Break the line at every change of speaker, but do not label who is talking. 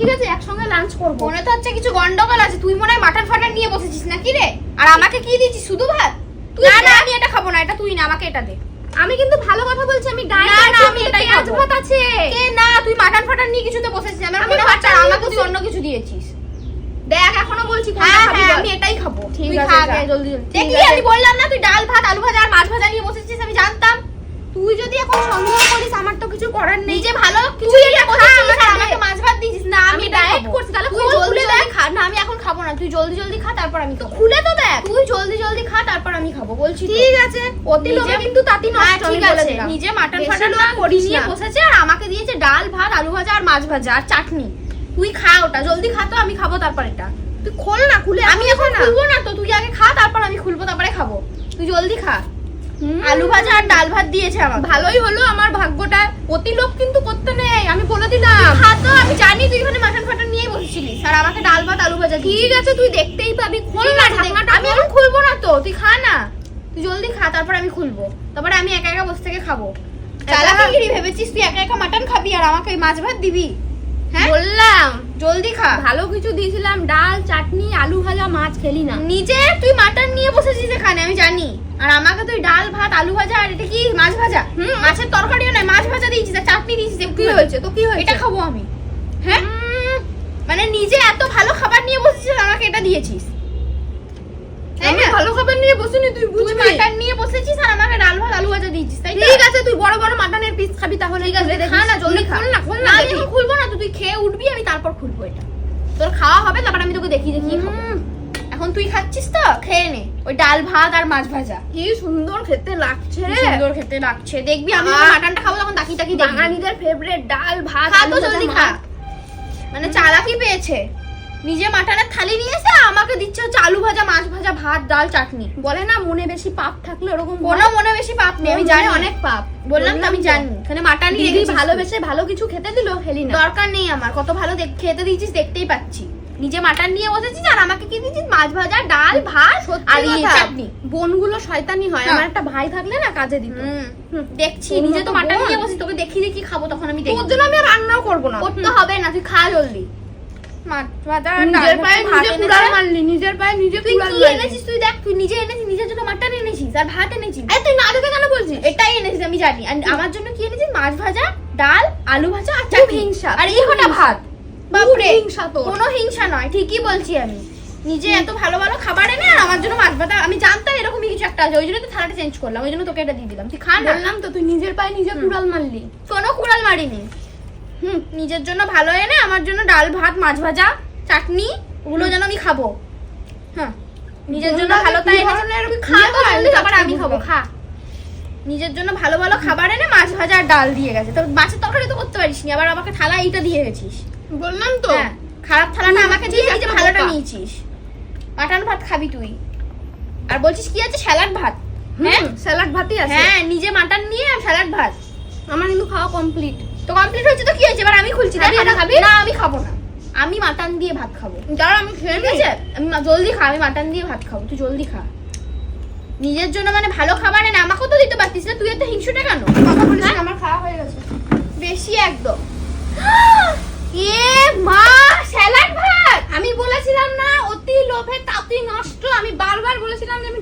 ঠিক আছে
একসঙ্গে লাঞ্চ
মনে তো হচ্ছে কিছু গন্ডগোল আছে। তুই মনে হয় মাটন ফাটন নিয়ে বসেছিস আর আমাকে কি দিচ্ছিস শুধু ভাত? না না। আমি এটা খাব না এটা তুই না আমাকে এটা দে।
আমি কিন্তু ভালো কথা বলছি আমি
না না আমি
ভাত আছে।
কে না তুই মাটন ফাটন নিয়ে বসেছিস? আমার মনে হচ্ছে আমাকে তুই অন্য কিছু দিয়েছিস।
দেখ এখনও বলছি
হ্যাঁ হ্যাঁ আমি এটাই খাব। তুই খা আগে জলদি জলদি। আমি বললাম না তুই ডাল ভাত আলু ভাজা আর মাছ ভাজা নিয়ে বসেছিস আমি জানতাম।
তুই যদি এখন সন্দেহ করিস আমার তো কিছু করার নেই।
যে ভালো কিছু
এটা
কথা দিয়েছিস না আমি খাব।
করছি, তাহলে
তুই জলদি জলদি খা। না আমি এখন খাব না। তুই জলদি জলদি খা তারপর আমি
খুলে তো দেখ।
তুই জলদি জলদি খা তারপর আমি খাব বলছি
ঠিক আছে। অতি লোভে কিন্তু তাতি
হ্যাঁ
নষ্ট
ঠিক আছে। নিজে মাটন ফাটন না
করিস
নিয়ে বসেছে আর আমাকে দিয়েছে ডাল ভাত আলু ভাজা আর মাছ ভাজা আর চাটনি। তুই খা ওটা জলদি খা তো আমি খাব তারপর এটা
তুই খোল না খুলে
আমি এখন খুলবো না তো তুই আগে খা তারপর আমি খুলবো তারপরে খাব। তুই জলদি খা। আলু ভাজা আর ডাল ভাত দিয়েছে আমার
ভালোই হলো আমার ভাগ্যটা। অতি লোভ কিন্তু করতে নেই। আমি দিলাম
খা তো আমি জানি তুই এখানে মাটন ফাটন নিয়েই বসেছিলিস। আর আমাকে ডাল ভাত আলু ভাজা
ঠিক আছে তুই দেখতেই পাবি। খোল না। ঢাকনাটা
আমি এখন খুলবো না তো। তুই খা না। তুই জলদি খা তারপর আমি খুলবো। তারপরে আমি একা একা বসে থেকে খাব। চালাকি ভেবেছিস তুই একা একা মাটন খাবি আর আমাকে মাছ ভাত দিবি? হ্যাঁ?
বললাম।
জলদি খা।
ভালো কিছু দিয়েছিলাম। ডাল চাটনি আলু ভাজা মাছ খেলি না।
নিজে তুই মাটন নিয়ে বসেছিস এখানে আমি জানি। আর আমাকে তুই ডাল ভাত আলু ভাজা আর এটা কি মাছ ভাজা?
হুম।
মাছের তরকারিও নয় মাছ ভাজা দিয়েছিস আর দিয়েছিস
কি হয়েছে? তো কি হয়েছে?
এটা খাব আমি। হ্যাঁ? মানে নিজে এত ভালো খাবার নিয়ে বসেছিস আমাকে এটা দিয়েছিস।
আমি ভালো খাবার নিয়ে বসিনি তুই বুঝবি
মাটন নিয়ে বসেছিস আর আমাকে ডাল ভাত আলু ভাজা দিয়েছিস তাই?
ঠিক আছে তুই বড় বড় মাটনের পিস খাবি তাহলে
ঠিক আছে খা না জলদি
খোল না খোল
না আমি খুলবো না তুই খেয়ে উঠবি আমি তারপর খুলবো এটা। তোর খাওয়া হবে তারপর আমি তোকে দেখিয়ে দেখিয়ে খাব
হুম,
এখন তুই খাচ্ছিস তো? খেয়ে নে। ওই ডাল ভাত আর মাছ ভাজা।
কি সুন্দর খেতে লাগছে
সুন্দর খেতে লাগছে। দেখবি আমি। মাটনটা খাব তখন তাকি তাকি
বাঙালিদের ফেভারিট ডাল ভাত
খা
আলু
তো জলদি খা। মানে চালাকি পেয়েছে। নিজে মাটনের থালি নিয়ে এসে আমাকে দিচ্ছে হচ্ছে আলু ভাজা মাছ ভাজা ভাত ডাল চাটনি।
বলে না মনে বেশি পাপ থাকলে ওরকম
কোনো মনে বেশি পাপ নেই। আমি জানি।
অনেক পাপ।
বললাম তো আমি জানি। এখানে মাটন তুই।
ভালোবেসে ভালো কিছু খেতে দিল খেলি না।
দরকার নেই আমার। কত ভালো খেতে দিয়েছিস দেখতেই পাচ্ছি। নিজে মাটন নিয়ে বসেছিস আর আমাকে কি দিয়েছিস? মাছ ভাজা ডাল ভাত আর ইয়ে চাটনি।
বোনগুলো শয়তানি হয়।
হ্যাঁ।
আমার একটা ভাই থাকলে না কাজে দিত।
দেখছি নিজে তো মাটন নিয়ে তোকে দেখি দেখি খাব তখন আমি
তোর জন্য আমি রান্নাও করব না।
করতে হবে না তুই খা জলদি।
নিজের পায়ে
ভাত।
নিজে কুড়াল মারলি নিজের পায়ে নিজে কুড়াল মারলি।
এনেছিস? তুই দেখ তুই নিজে এনেছিস নিজের জন্য মাটন এনেছিস আর ভাত এনেছিস।
তুই না দেখে কেন বলছিস?
এটাই এনেছিস আমি জানি। আর আমার জন্য কি এনেছিস? মাছ ভাজা ডাল আলু ভাজা আর চাটনি। আর এই কটা ভাত। বাপরে
হিংসা তোর।
কোনো হিংসা নয় ঠিকই বলছি আমি। নিজে এত ভালো ভালো খাবার এনে আর আমার জন্য মাছ ভাত আমি জানতাম এরকমই কিছু একটা আছে ওই জন্য তো থালাটা চেঞ্জ করলাম ওই জন্য তোকে এটা দিয়ে দিলাম। তুই খা
বললাম তো তুই নিজের পায়ে নিজে কুড়াল মারলি।
কোনো কুড়াল মারিনি। হুম নিজের জন্য ভালো এনে আমার জন্য ডাল ভাত মাছ ভাজা চাটনি ওগুলো যেন আমি খাব। হ্যাঁ নিজের জন্য ভালো তাই
ধরনের
খা তো
ইয়ে চাটনি
আমি খাব খা। নিজের জন্য ভালো ভালো খাবার এনে মাছ ভাজা আর ডাল দিয়ে গেছে। তোর মাছের তরকারি তো করতে পারিস নি আবার আমাকে থালা এইটা দিয়ে গেছিস।
বললাম তো
হ্যাঁ। খারাপ থালাটা আমাকে দিয়ে নিজে
একটা
ভালোটা নিয়েছিস। মাটন ভাত খাবি তুই। আর বলছিস কি আছে? স্যালাড ভাত। হ্যাঁ
হ্যাঁ? স্যালাড ভাতই আছে।
হ্যাঁ নিজে মাটন নিয়ে আর স্যালাড ভাত।
আমার কিন্তু খাওয়া কমপ্লিট
তো কমপ্লিট হয়েছে তো কি হয়েছে? এবার আমি খুলছি
খাবি এটা খাবি?
না আমি খাব না। আমি মাটন দিয়ে ভাত খাব।
দাঁড়া আমি খেয়ে
ঠিক আমি জলদি খা আমি মাটন দিয়ে ভাত খাব। তুই জলদি খা। নিজের জন্য মানে ভালো খাবার এনে আমাকেও তো দিতে পারতিস না। তুই এত হিংসুটা কেন?
কথা বলিস
হ্যাঁ?
না, আমার খাওয়া হয়ে গেছে।
বেশি একদম। মা, স্যালাড ভাত!
আমি বলেছিলাম না, অতি লোভে তাতি নষ্ট। আমি বারবার বলেছিলাম যে আমি